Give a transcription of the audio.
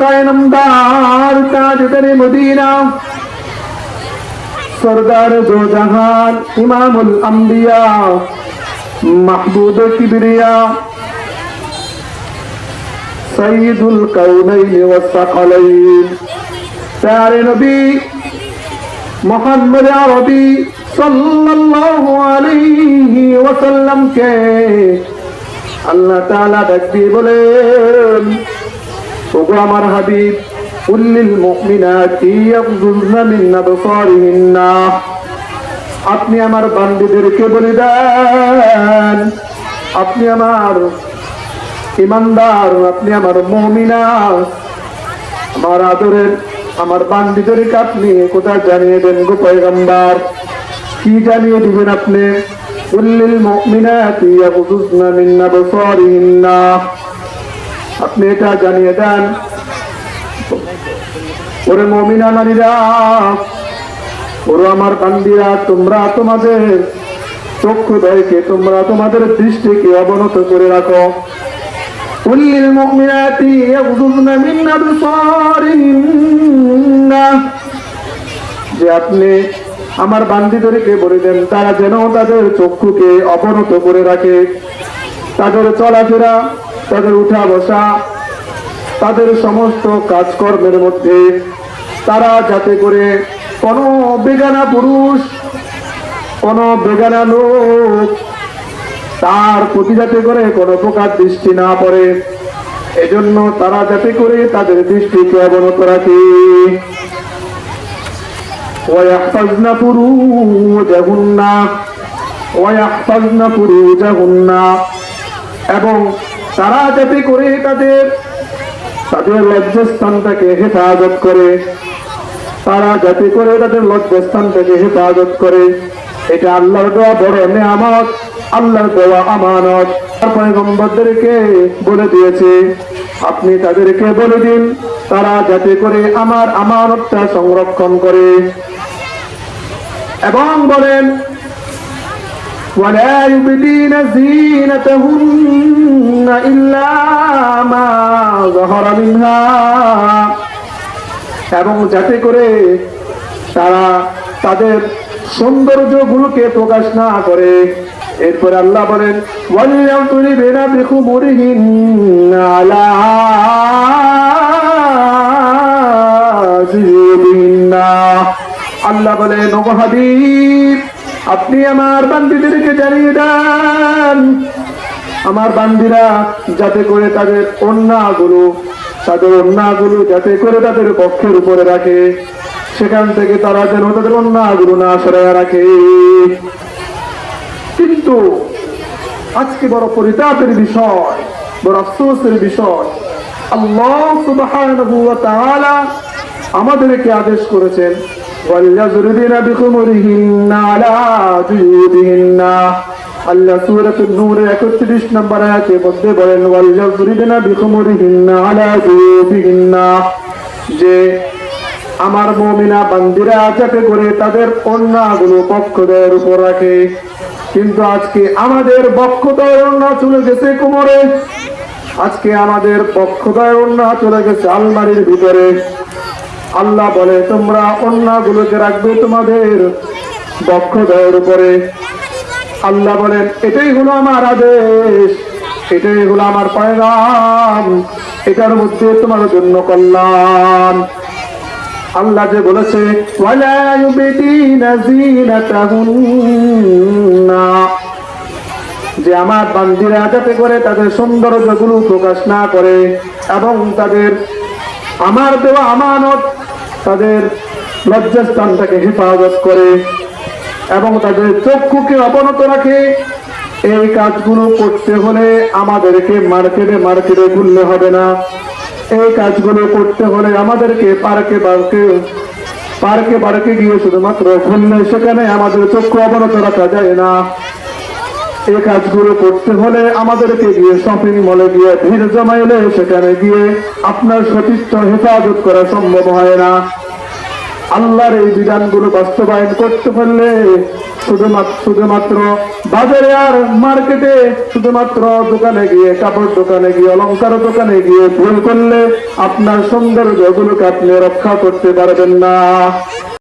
কায়নমদার তাজদারে Medina Sardar দো জাহান ইমামুল আম্বিয়া মাহবুব কিবরিয়া সঈদুল কাউনাইন ওয়াস সাকালাইন প্যারে নবী মোহাম্মদ আরবি সাল্লাল্লাহু আলাইহি ওয়াসাল্লাম কে আল্লাহ তাআলা ডাক দিয়ে বলেন, ওগো আমার হাবিব উল্লিল মুমিনাতি ইয়াগযুযনা মিন আবসারিহিন্না। আপনি আমার বান্দীদেরকে বলে দেন, আপনি আমার ইমানদার, আপনি আমার মুমিনা। আমার আদরের, আমার বান্দিদেরকে আপনি কোথায় জানিয়ে দেন গো পয়গম্বর? কি জানিয়ে দিবেন আপনি? উল্লিল মুমিনাতি ইয়াগযুযনা মিন আবসারিহিন্না আপনি এটা জানিয়ে দেন ওরে মমিনা নারীরা ওরে আমার বান্দিরা তোমরা তোমাদের চক্ষু দয়কে তোমরা তোমাদের দৃষ্টিকে অবনত করে রাখো قل للمؤمنات يغضضن من أبصارهن যে আপনি আমার বান্দিদেরকে বলে দেন, তারা যেন তাদের চক্ষুকে অবনত করে রাখে। তাদের চলাফেরা, তাদের উঠা বসা, তাদের সমস্ত কাজকর্মের মধ্যে তারা যাতে করে কোনো বেগানা পুরুষ, কোনো বেগানা লোক তার প্রতি যাতে করে কোনো প্রকার দৃষ্টি না পড়ে, এজন্য তারা যাতে করে তাদের দৃষ্টিকে অবনত রাখে। ويحفظن فروجهن ويحفظن فروجهن এবং তারা যাতে করে তাদের তাদের লজ্জাস্থানটাকে হেফাজত করে তারা যাতে করে তাদের লজ্জাস্থানটাকে হেফাজত করে এটা আল্লাহর দেওয়া বড় নেয়ামত আল্লাহর দেওয়া আমানত পয়গম্বরদেরকে বলে দিয়েছে আপনি তাদেরকে বলে দিন তারা যাতে করে আমার আমানতটা সংরক্ষণ করে এবং বলেন ولا يبدين زينتهن إلا ما ظهر منها এবং যাতে করে তারা তাদের সৌন্দর্যগুলোকে প্রকাশ না করে এরপর আল্লাহ বলেন وَلْيَضْرِبْنَ بِخُمُرِهِنَّ عَلَى جُيُوبِهِنَّ আল্লাহ বলেন ওগো হাবিব, আপনি আমার বান্দিদেরকে জানিয়ে দেন। আমার বান্দিরা যাতে করে তাদের অন্যাগুলো তাদের অন্যাগুলো যাতে করে তাদের পক্ষের উপরে রাখে, সেখান থেকে তারা যেন তাদের অন্যাগুলো না সরাইয়া রাখে। কিন্তু আজকে বড় পরিতাপের বিষয়, বড় আফসোসের বিষয়, আল্লাহ তাআলা আমাদেরকে আদেশ করেছেন وَلْيَضْرِبْنَ بِخُمُرِهِنَّ عَلَى جُيُوبِهِنَّ আল্লাহ সূরাতুন নূরের 31 নম্বর আয়াতে মধ্যে বলেন ওয়ালযাযরিবনা বিখুমুরিহিন্না আলা জুবিহিন্না যে আমার মুমিনা বান্দিরা যাতে করে তাদের অন্যগুলো পক্ষদের উপর রাখে কিন্তু আজকে আমাদের বক্ষদয় অন্য চলে গেছে কোমরে আজকে আমাদের পক্ষদয় অন্য চলে গেছে আলমারির ভিতরে আল্লাহ বলে, তোমরা অন্যগুলোকে রাখবে তোমাদের বক্ষদয়ের উপরে। আল্লাহ বলেন, এটাই হলো আমার আদেশ, এটাই হলো আমার পয়গাম, এটার মধ্যে তোমার জন্য কল্যাণ। আল্লাহ যে বলেছে যে আমার বান্দিরা যাতে করে তাদের সৌন্দর্যগুলো প্রকাশ না করে এবং তাদের আমার দেওয়া আমানত তাদের লজ্জাস্থানটাকে হেফাজত করে এবং তাদের চক্ষুকে অবনত রাখে। এই কাজগুলো করতে হলে আমাদেরকে মার্কেটে মার্কেটে ঘুরলে হবে না। এই কাজগুলো করতে হলে আমাদেরকে পার্কে পার্কে পার্কে পার্কে গিয়ে শুধুমাত্র ঘুরলে সেখানে আমাদের চক্ষু অবনত রাখা যায় না। এই কাজগুলো করতে হলে আমাদেরকে গিয়ে শপিং মলে গিয়ে ভিড় জমাইলে সেখানে গিয়ে আপনার সতীর্থ হেফাজত করা সম্ভব হয় না। আল্লাহর এই বিধানগুলো বাস্তবায়ন করতে পারলে শুধুমাত্র শুধুমাত্র বাজারে আর মার্কেটে, শুধুমাত্র দোকানে গিয়ে কাপড় দোকানে গিয়ে, অলংকার দোকানে গিয়ে ভুল করলে আপনার সৌন্দর্যগুলোকে আপনি রক্ষা করতে পারবেন না।